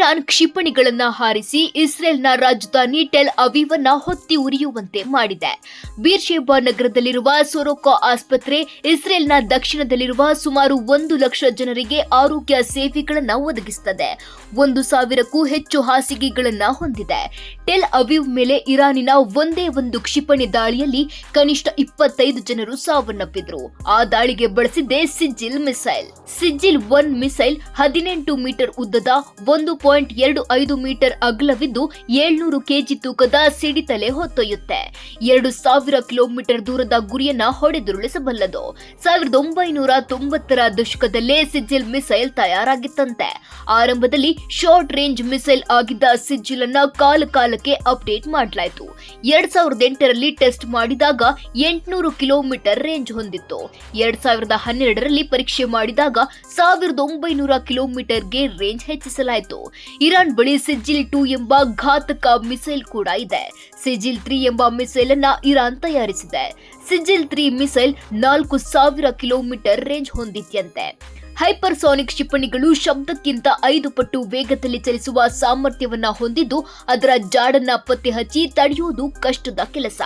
Iran ಕ್ಷಿಪಣಿಗಳನ್ನ ಹಾರಿಸಿ ಇಸ್ರೇಲ್ನ ರಾಜಧಾನಿ tell ಅವೀವನ್ನ ಹೊತ್ತಿ ಉರಿಯುವಂತೆ ಮಾಡಿದೆ. ಬೀರ್ಶೇಬಾ ನಗರದಲ್ಲಿರುವ ಸೊರೋಕೋ ಆಸ್ಪತ್ರೆ ಇಸ್ರೇಲ್ನ ದಕ್ಷಿಣದಲ್ಲಿರುವ ಸುಮಾರು ಒಂದು ಲಕ್ಷ ಜನರಿಗೆ ಆರೋಗ್ಯ ಸೇವೆಗಳನ್ನು ಒದಗಿಸುತ್ತದೆ ಒಂದು ಸಾವಿರಕ್ಕೂ ಹೆಚ್ಚು ಹಾಸಿಗೆಗಳನ್ನು ಹೊಂದಿದೆ. ಟೆಲ್ ಅವೀವ್ ಮೇಲೆ ಇರಾನಿನ ಒಂದೇ ಒಂದು ಕ್ಷಿಪಣಿ ದಾಳಿಯಲ್ಲಿ ಕನಿಷ್ಠ ಇಪ್ಪತ್ತೈದು ಜನರು ಸಾವನ್ನಪ್ಪಿದ್ರು. ಆ ದಾಳಿಗೆ ಬಳಸಿದ್ದೆ Sejjil missile. Sejjil one missile ಹದಿನೆಂಟು ಮೀಟರ್ ಉದ್ದದ ಒಂದು ಪಾಯಿಂಟ್ ಎರಡು ಐದು ಮೀಟರ್ ಅಗಲವಿದ್ದು ಏಳ್ನೂರು ಕೆಜಿ ತೂಕದ ಸಿಡಿತಲೆ ಹೊತ್ತೊಯ್ಯುತ್ತೆ. ಎರಡು ಸಾವಿರ ಕಿಲೋಮೀಟರ್ ದೂರದ ಗುರಿಯನ್ನ ಹೊಡೆದುರುಳಿಸಬಲ್ಲದು. ಸಾವಿರದ ಒಂಬೈನೂರ ತೊಂಬತ್ತರ ದಶಕದಲ್ಲೇ ಸಿಜಿಲ್ ಮಿಸೈಲ್ ತಯಾರಾಗಿತ್ತಂತೆ. ಆರಂಭದಲ್ಲಿ ಶಾರ್ಟ್ ರೇಂಜ್ ಮಿಸೈಲ್ ಆಗಿದ್ದ ಸಿಜಿಲ್ ಅನ್ನ ಕಾಲ ಕಾಲಕ್ಕೆ ಅಪ್ಡೇಟ್ ಮಾಡಲಾಯಿತು. ಎರಡ್ ಸಾವಿರದ ಎಂಟರಲ್ಲಿ ಟೆಸ್ಟ್ ಮಾಡಿದಾಗ ಎಂಟುನೂರು ಕಿಲೋಮೀಟರ್ ರೇಂಜ್ ಹೊಂದಿತ್ತು. ಎರಡ್ ಸಾವಿರದ ಹನ್ನೆರಡರಲ್ಲಿ ಪರೀಕ್ಷೆ ಮಾಡಿದಾಗ ಸಾವಿರದ ಒಂಬೈನೂರ ಕಿಲೋಮೀಟರ್ಗೆ ರೇಂಜ್ ಹೆಚ್ಚಿಸಲಾಯಿತು. ಇರಾನ್ ಬಳಿ ಸಿಜಿಲ್ ಟೂ ಎಂಬ ಘಾತಕ ಮಿಸೈಲ್ ಕೂಡ ಇದೆ. ಸಿಜಿಲ್ ತ್ರೀ ಎಂಬ ಮಿಸೈಲ್ ಅನ್ನ ಇರಾನ್ ತಯಾರಿಸಿದೆ. ಸಿಜಿಲ್ ತ್ರೀ ಮಿಸೈಲ್ ನಾಲ್ಕು ಸಾವಿರ ಕಿಲೋಮೀಟರ್ ರೇಂಜ್ ಹೊಂದಿತ್ಯಂತೆ ಹೈಪರ್ಸಾನಿಕ್ ಕ್ಷಿಪಣಿಗಳು ಶಬ್ದಕ್ಕಿಂತ ಐದು ಪಟ್ಟು ವೇಗದಲ್ಲಿ ಚಲಿಸುವ ಸಾಮರ್ಥ್ಯವನ್ನ ಹೊಂದಿದ್ದು, ಅದರ ಜಾಡನ್ನ ಪತ್ತೆ ಹಚ್ಚಿ ತಡೆಯುವುದು ಕಷ್ಟದ ಕೆಲಸ.